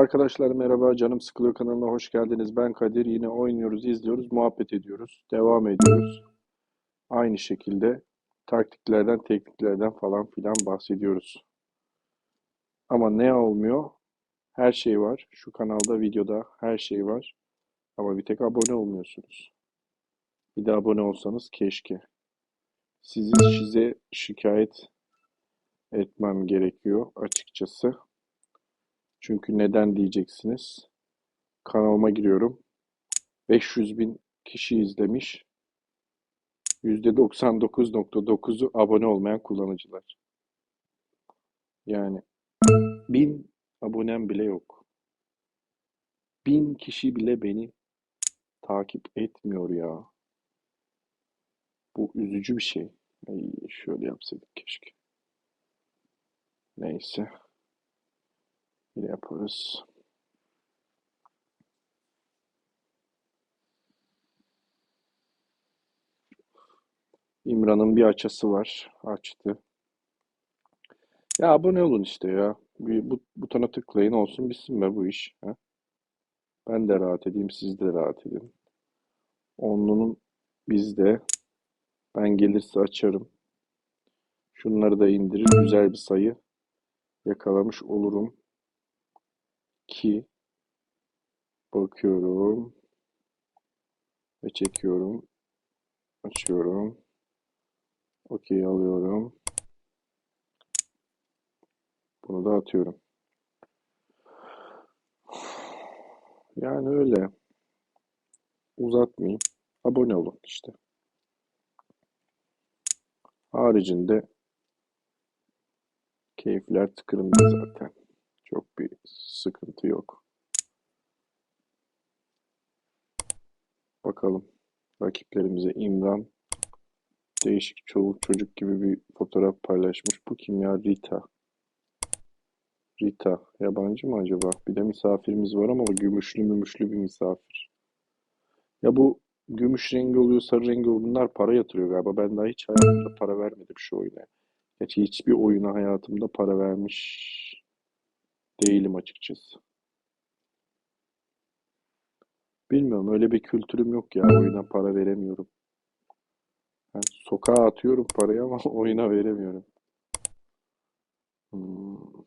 Arkadaşlar merhaba, Canım Sıkılıyor kanalına hoş geldiniz. Ben Kadir. Yine oynuyoruz, izliyoruz, muhabbet ediyoruz, devam ediyoruz. Aynı şekilde taktiklerden, tekniklerden falan filan bahsediyoruz. Ama ne olmuyor? Her şey var. Şu kanalda, videoda her şey var. Ama bir tek abone olmuyorsunuz. Bir de abone olsanız keşke. Sizi size şikayet etmem gerekiyor açıkçası. Çünkü neden diyeceksiniz? Kanalıma giriyorum. 500 bin kişi izlemiş. %99.9'u abone olmayan kullanıcılar. Yani bin abonem bile yok. Bin kişi bile beni takip etmiyor ya. Bu üzücü bir şey. Ay, şöyle yapsaydık keşke. Neyse. Yine yaparız. İmran'ın bir açası var. Açtı. Ya abone olun işte ya. Bir bu, butona tıklayın olsun bitsin be bu iş. Ha? Ben de rahat edeyim, siz de rahat edin. Onlunun bizde. Ben gelirse açarım. Şunları da indirir. Güzel bir sayı yakalamış olurum ki bakıyorum ve çekiyorum. Açıyorum. Okey alıyorum. Bunu da atıyorum. Yani öyle. Uzatmayayım. Abone olun işte. Haricinde keyifler tıkırında zaten. Çok bir sıkıntı yok. Bakalım rakiplerimize İmran değişik çoluk çocuk gibi bir fotoğraf paylaşmış. Bu kim ya? Rita. Rita. Yabancı mı acaba? Bir de misafirimiz var ama gümüşlü mümüşlü bir misafir. Ya bu gümüş rengi oluyor, sarı rengi oluyor. Bunlar para yatırıyor galiba. Ben daha hiç hayatımda para vermedim şu oyuna. Gerçi hiçbir oyuna hayatımda para vermiş değilim açıkçası. Bilmiyorum öyle bir kültürüm yok ya. Oyuna para veremiyorum. Ben sokağa atıyorum parayı ama oyuna veremiyorum. Hmm.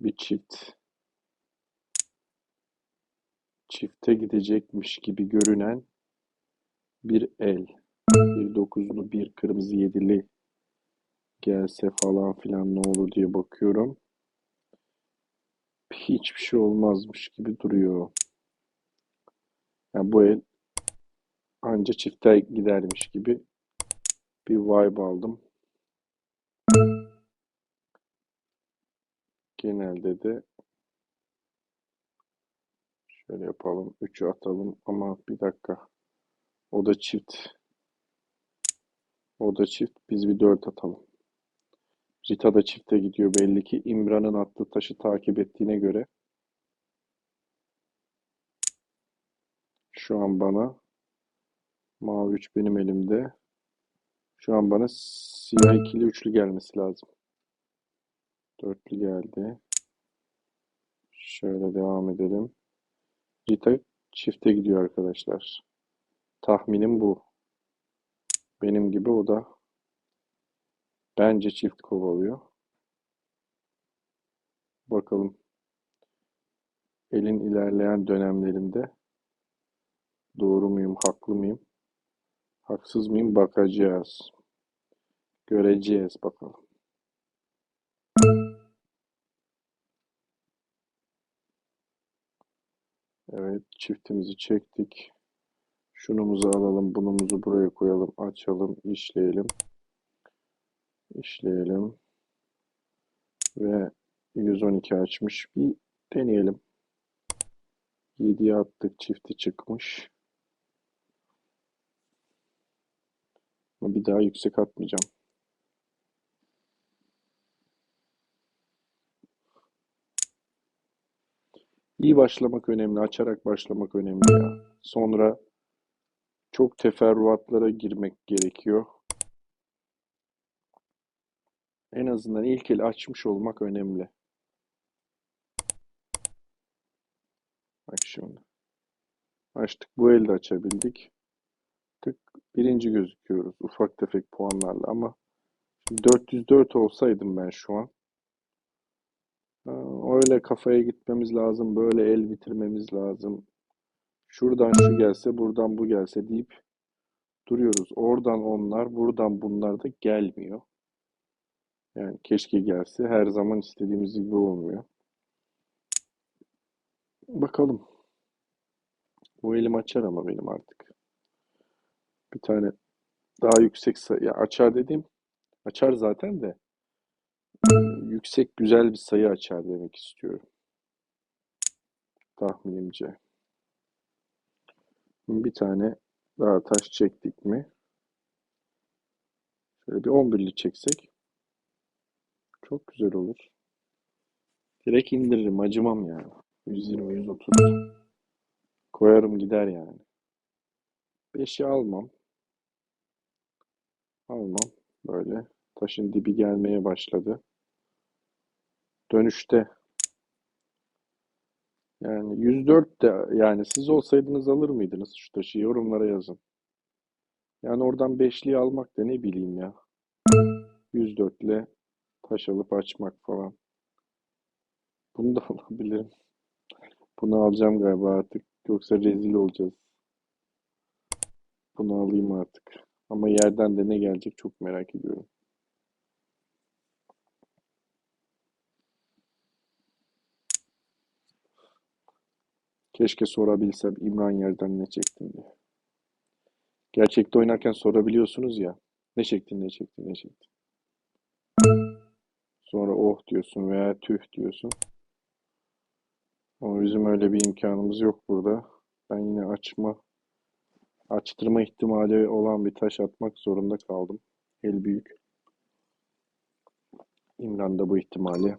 Bir çift. Çifte gidecekmiş gibi görünen bir el. Bir dokuzlu bir kırmızı yedili gelse falan filan ne olur diye bakıyorum. Hiçbir şey olmazmış gibi duruyor. Yani bu el anca çifte gidermiş gibi bir vibe aldım. Genelde de şöyle yapalım. 3'ü atalım ama bir dakika. O da çift. O da çift. Biz bir 4 atalım. Rita da çifte gidiyor belli ki. İmran'ın attığı taşı takip ettiğine göre. Şu an bana mavi 3 benim elimde. Şu an bana siyah ikili üçlü gelmesi lazım. Dörtlü geldi. Şöyle devam edelim. Rita çifte gidiyor arkadaşlar. Tahminim bu. Benim gibi o da bence çift kovalıyor. Bakalım. Elin ilerleyen dönemlerinde doğru muyum, haklı mıyım? Haksız mıyım? Bakacağız. Göreceğiz bakalım. Evet, çiftimizi çektik. Şunumuzu alalım, bunumuzu buraya koyalım, açalım, işleyelim. İşleyelim. Ve 112 açmış. Bir deneyelim. 7'ye attık, çifti çıkmış. Bir daha yüksek atmayacağım. İyi başlamak önemli, açarak başlamak önemli ya. Sonra çok teferruatlara girmek gerekiyor. En azından ilk el açmış olmak önemli. Bak şimdi. Açtık. Bu elde açabildik. Tık. Birinci gözüküyoruz. Ufak tefek puanlarla ama şimdi 404 olsaydım ben şu an. Ha, Öyle kafaya gitmemiz lazım. Böyle el bitirmemiz lazım. Şuradan şu gelse, buradan bu gelse deyip duruyoruz. Oradan onlar, buradan bunlar da gelmiyor. Yani keşke gelse. Her zaman istediğimiz gibi olmuyor. Bakalım. Bu elim açar ama benim artık. Bir tane daha yüksek sayı. Açar dediğim açar zaten de yüksek güzel bir sayı açar demek istiyorum. Tahminimce. Bir tane daha taş çektik mi? Şöyle bir 11'li çeksek çok güzel olur. Direkt indiririm, acımam yani. 120, 130 koyarım gider yani. 5'i almam. Almam. Böyle taşın dibi gelmeye başladı. Dönüşte yani 104 de yani siz olsaydınız alır mıydınız şu taşı? Yorumlara yazın. Yani oradan beşliği almak da ne bileyim ya. 104 ile taş alıp açmak falan. Bunu da alabilirim. Bunu alacağım galiba artık. Yoksa rezil olacağız. Bunu alayım artık. Ama yerden de ne gelecek çok merak ediyorum. Keşke sorabilsem İmran yerden ne çektin diye. Gerçekte oynarken sorabiliyorsunuz ya. Ne çektin, ne çektin, ne çektin. Sonra oh diyorsun veya tüh diyorsun. Ama bizim öyle bir imkanımız yok burada. Ben yine açma, açtırma ihtimali olan bir taş atmak zorunda kaldım. El büyük. İmran da bu ihtimali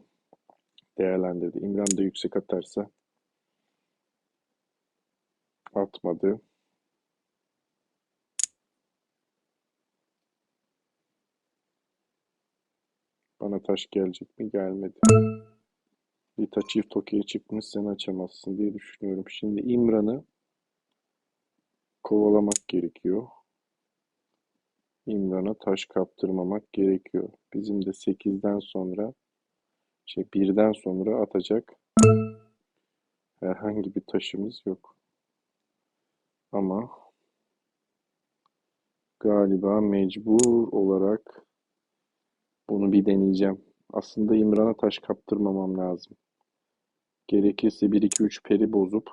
değerlendirdi. İmran da yüksek atarsa atmadı. Bana taş gelecek mi? Gelmedi. Lita çift okey çıkmış sen açamazsın diye düşünüyorum. Şimdi İmran'ı kovalamak gerekiyor. İmran'a taş kaptırmamak gerekiyor. Bizim de 8'den sonra şey 1'den sonra atacak herhangi bir taşımız yok. Ama galiba mecbur olarak bunu bir deneyeceğim. Aslında İmran'a taş kaptırmamam lazım. Gerekirse 1 2 3 peri bozup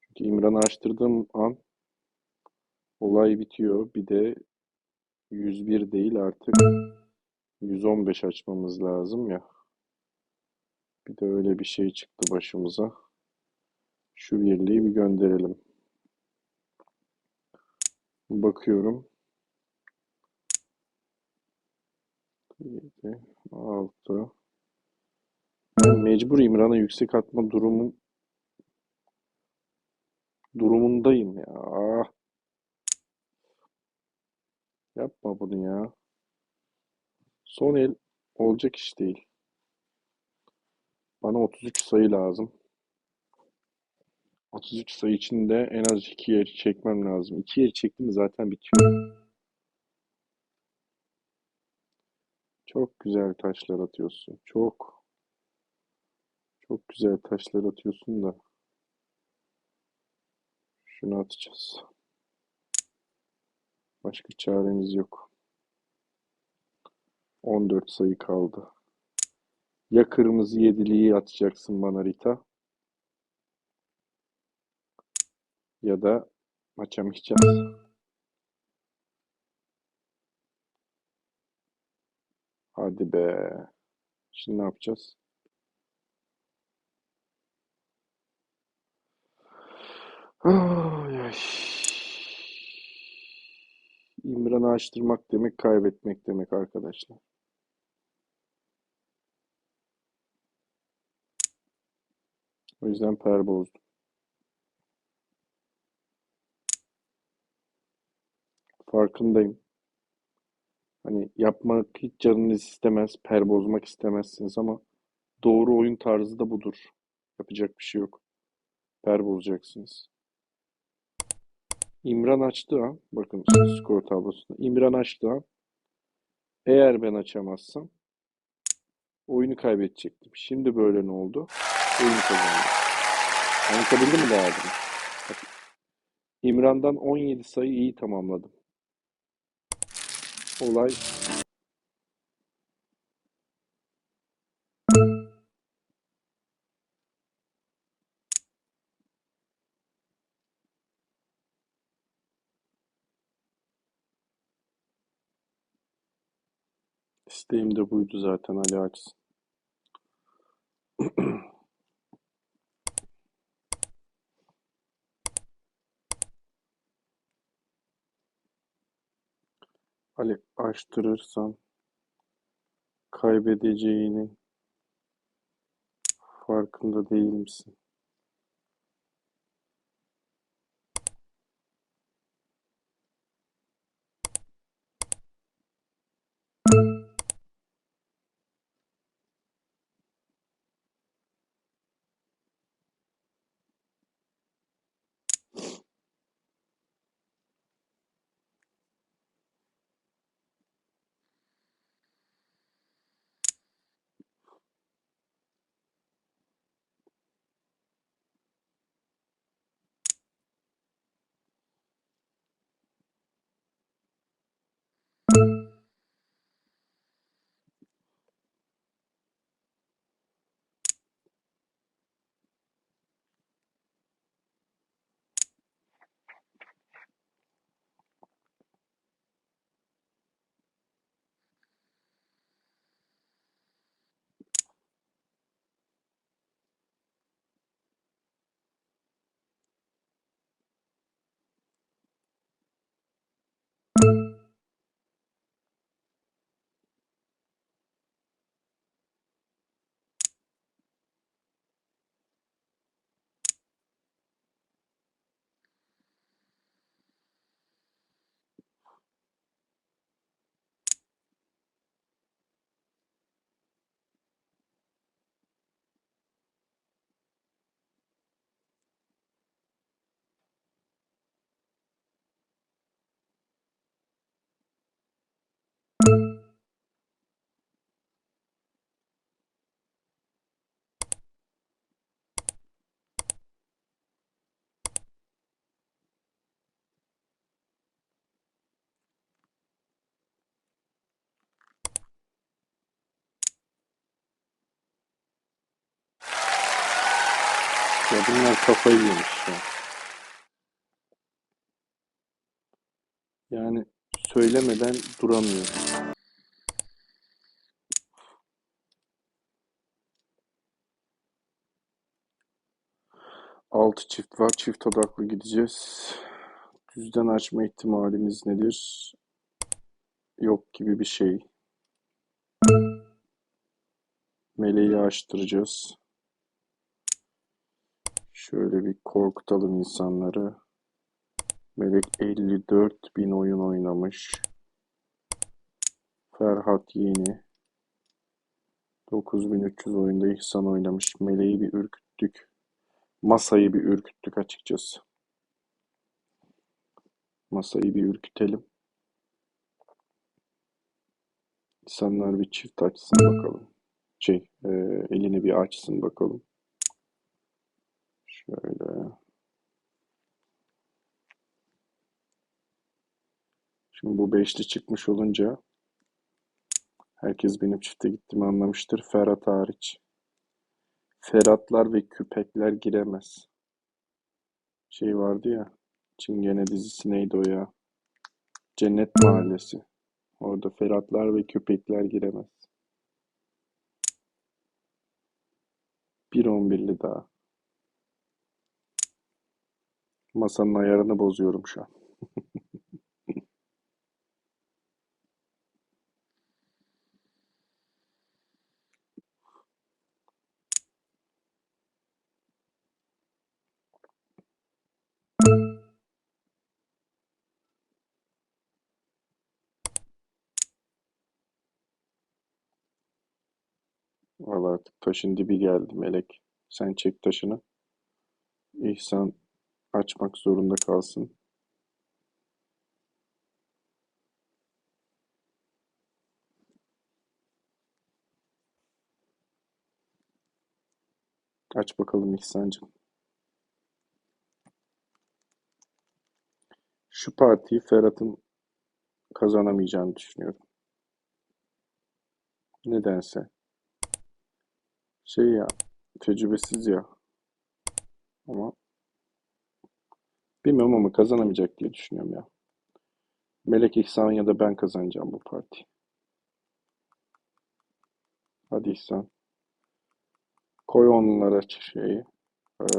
çünkü İmran'ı açtırdığım an olay bitiyor. Bir de 101 değil artık 115 açmamız lazım ya. Bir de öyle bir şey çıktı başımıza. Şu birliği bir gönderelim. Bakıyorum. 7, 6. Ben mecbur İmran'a yüksek atma durumum durumundayım ya. Yapma bunu ya. Son el olacak iş değil. Bana 33 sayı lazım. 33 sayı için de en az 2 yer çekmem lazım. 2 yer çektim zaten bitiyor. Çok güzel taşlar atıyorsun. Çok. Çok güzel taşlar atıyorsun da. Şunu atacağız. Başka çaremiz yok. 14 sayı kaldı. Ya kırmızı yediliği atacaksın bana Rita. Ya da açamayacağız. Hadi be. Şimdi ne yapacağız? Ay. İmran'ı açtırmak demek kaybetmek demek arkadaşlar. O yüzden per bozdum. Farkındayım. Hani yapmak hiç canınız istemez, per bozmak istemezsiniz ama doğru oyun tarzı da budur. Yapacak bir şey yok. ber bulacaksınız. İmran açtığı an, bakın skor tablosunda. İmran açtığı an, eğer ben açamazsam oyunu kaybedecektim. Şimdi böyle ne oldu? Oyunu kazandım. Anlatabildim mi? Bak, İmran'dan 17 sayı iyi tamamladım. Olay isteğim de buydu zaten Ali açsın. Ali açtırırsan kaybedeceğinin farkında değil misin? Ya bunlar kafayı yemiş ya. Yani söylemeden duramıyor. Altı çift var. Çift odaklı gideceğiz. Düzden açma ihtimalimiz nedir? Yok gibi bir şey. Meleği açtıracağız. Şöyle bir korkutalım insanları. Melek 54 bin oyun oynamış. Ferhat Yeni 9300 oyunda İhsan oynamış. Meleği bir ürküttük. Masayı bir ürküttük açıkçası. Masayı bir ürkütelim. İnsanlar bir çift açsın bakalım. Şey, e, elini bir açsın bakalım. Şöyle. Şimdi bu beşli çıkmış olunca herkes benim çifte gittiğimi anlamıştır. Ferhat hariç. Ferhatlar ve küpekler giremez. Şey vardı ya. Çingene dizisi neydi o ya? Cennet Mahallesi. Orada Ferhatlar ve köpekler giremez. Bir on birli daha. Masanın ayarını bozuyorum şu an. Valla taşın dibi geldi Melek. Sen çek taşını. İhsan açmak zorunda kalsın. Aç bakalım İhsan'cığım. Şu partiyi Ferhat'ın kazanamayacağını düşünüyorum. Nedense. Şey ya, tecrübesiz ya. Ama bilmiyorum ama kazanamayacak diye düşünüyorum ya. Melek İhsan ya da ben kazanacağım bu parti. Hadi İhsan. Koy onlara şeyi. Ee,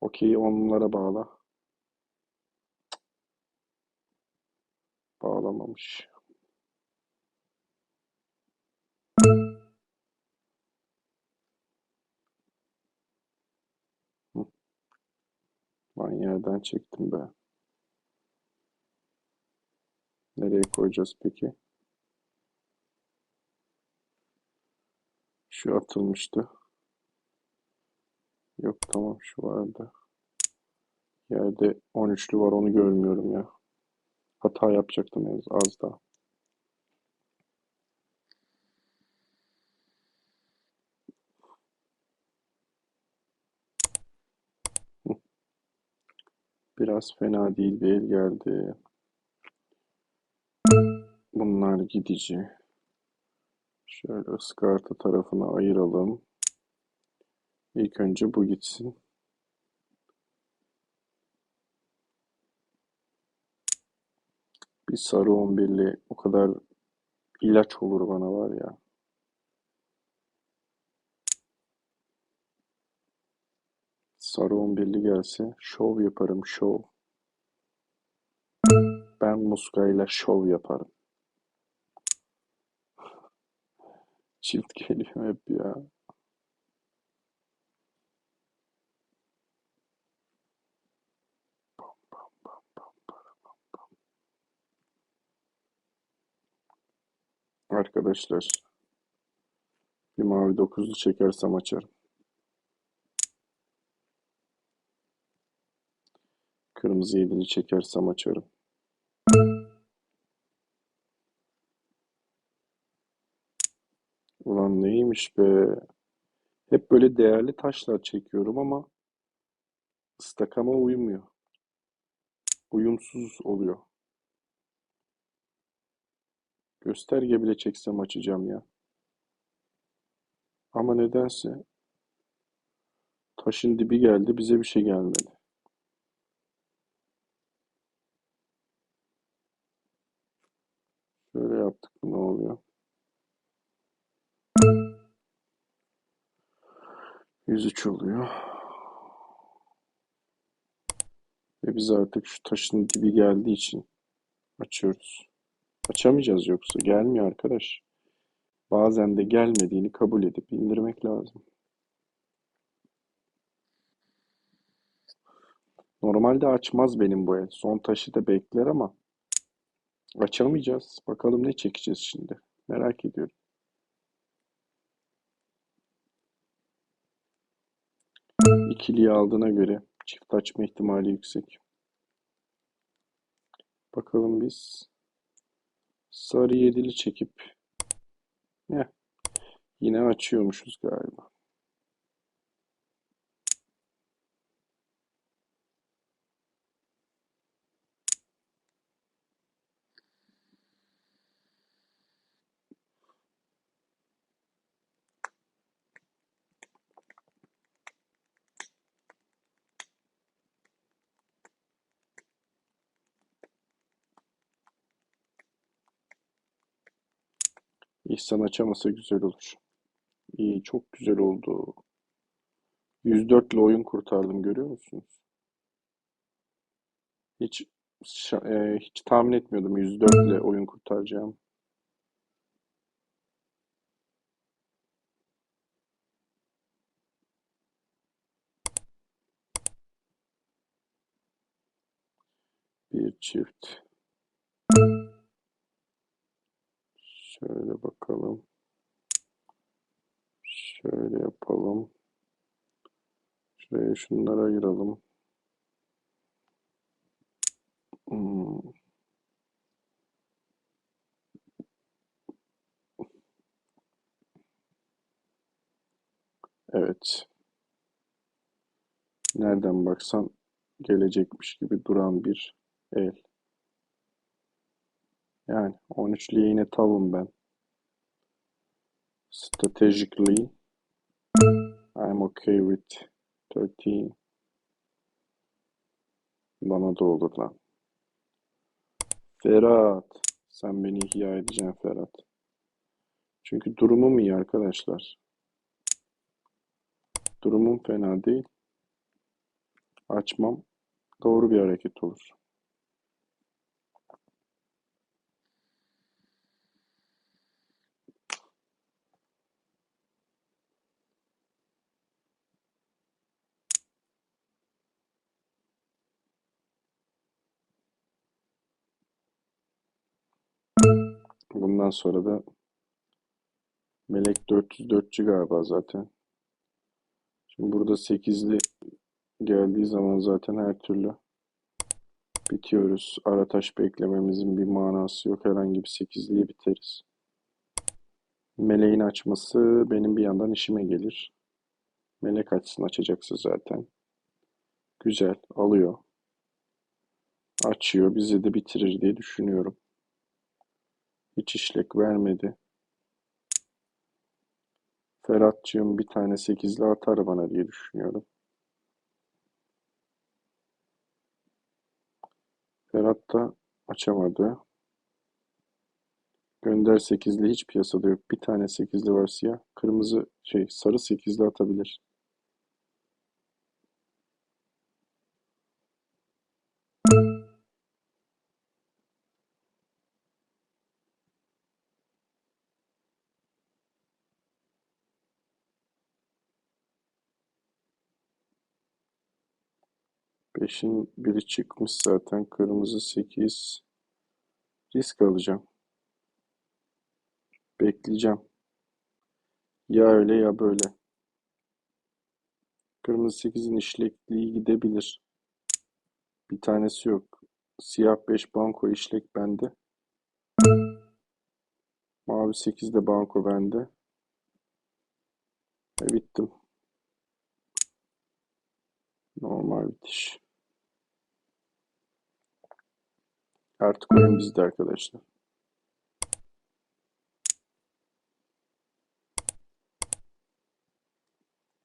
okeyi onlara bağla. Bağlamamış. Lan yerden çektim be. Nereye koyacağız peki? Şu atılmıştı. Yok tamam şu vardı. Yerde 13'lü var onu görmüyorum ya. Hata yapacaktım az daha. Biraz fena değil bir el geldi. Bunlar gidici. Şöyle ıskarta tarafına ayıralım. İlk önce bu gitsin. Bir sarı 11'li o kadar ilaç olur bana var ya. Sarı 11'li gelse şov yaparım şov. Ben muskayla şov yaparım. Çift geliyor hep ya. Arkadaşlar bir mavi dokuzlu çekersem açarım. Kırmızı yedili çekersem açarım. Ulan neymiş be. Hep böyle değerli taşlar çekiyorum ama ıstakama uymuyor. Uyumsuz oluyor. Gösterge bile çeksem açacağım ya. Ama nedense taşın dibi geldi bize bir şey gelmedi. 103 oluyor. Ve biz artık şu taşın dibi geldiği için açıyoruz. Açamayacağız yoksa. Gelmiyor arkadaş. Bazen de gelmediğini kabul edip indirmek lazım. Normalde açmaz benim bu el. Son taşı da bekler ama açamayacağız. Bakalım ne çekeceğiz şimdi. Merak ediyorum. İkiliyi aldığına göre çift açma ihtimali yüksek. Bakalım biz sarı yedili çekip Heh, yine açıyormuşuz galiba. İhsan açamasa güzel olur. İyi, çok güzel oldu. 104 ile oyun kurtardım görüyor musunuz? Hiç e, hiç tahmin etmiyordum 104 ile oyun kurtaracağım. Bir çift. Şöyle bakalım. Şöyle yapalım. Şuraya şunları ayıralım. Hmm. Evet. Nereden baksan gelecekmiş gibi duran bir el. Yani 13'lüye yine tavım ben. Strategically I'm okay with 13. Bana da olur lan. Ferhat. Sen beni ihya edeceksin Ferhat. Çünkü durumum iyi arkadaşlar. Durumum fena değil. Açmam doğru bir hareket olur. Bundan sonra da Melek 404'cü galiba zaten. Şimdi burada 8'li geldiği zaman zaten her türlü bitiyoruz. Arataş beklememizin bir manası yok. Herhangi bir 8'liye biteriz. Meleğin açması benim bir yandan işime gelir. Melek açsın açacaksa zaten. Güzel alıyor. Açıyor. Bizi de bitirir diye düşünüyorum. Hiç işlek vermedi. Ferhat'cığım bir tane 8'li atar bana diye düşünüyorum. Ferhat da açamadı. Gönder 8'li hiç piyasada yok. Bir tane 8'li var siyah. Kırmızı şey sarı 8'li atabilir. Beşin biri çıkmış zaten. Kırmızı 8. Risk alacağım. Bekleyeceğim. Ya öyle ya böyle. Kırmızı 8'in işlekliği gidebilir. Bir tanesi yok. Siyah 5 banko işlek bende. Mavi 8 de banko bende. E bittim. Normal bitiş. Artık oyun bizde arkadaşlar.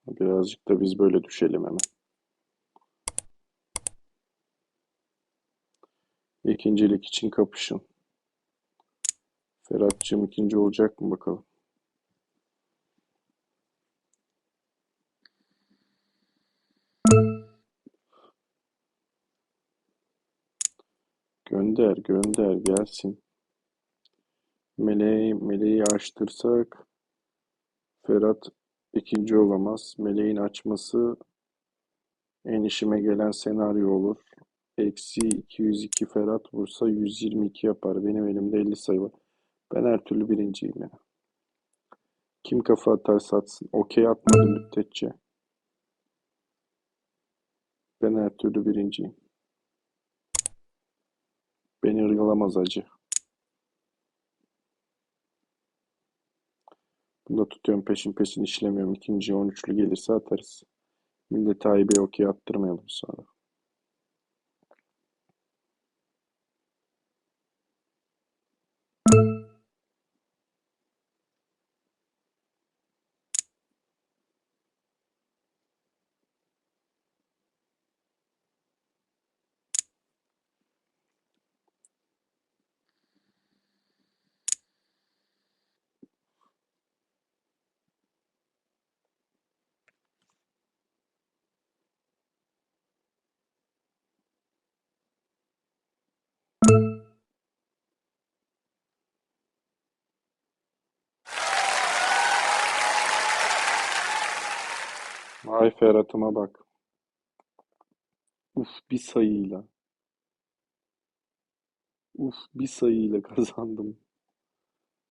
Birazcık da biz böyle düşelim hemen. İkincilik için kapışın. Ferhat'cığım ikinci olacak mı bakalım. Gönder gönder gelsin. Meleği, meleği açtırsak Ferhat ikinci olamaz. Meleğin açması en işime gelen senaryo olur. Eksi 202 Ferhat vursa 122 yapar. Benim elimde 50 sayı var. Ben her türlü birinciyim ya. Kim kafa atarsa atsın. Okey atmadı müddetçe. Ben her türlü birinciyim. Beni ırgalamaz acı. Bunu da tutuyorum peşin peşin işlemiyorum. İkinci 13'lü gelirse atarız. Millete ayıbe okey attırmayalım sonra. Vay Ferhat'ıma bak. Uf bir sayıyla. Uf bir sayıyla kazandım.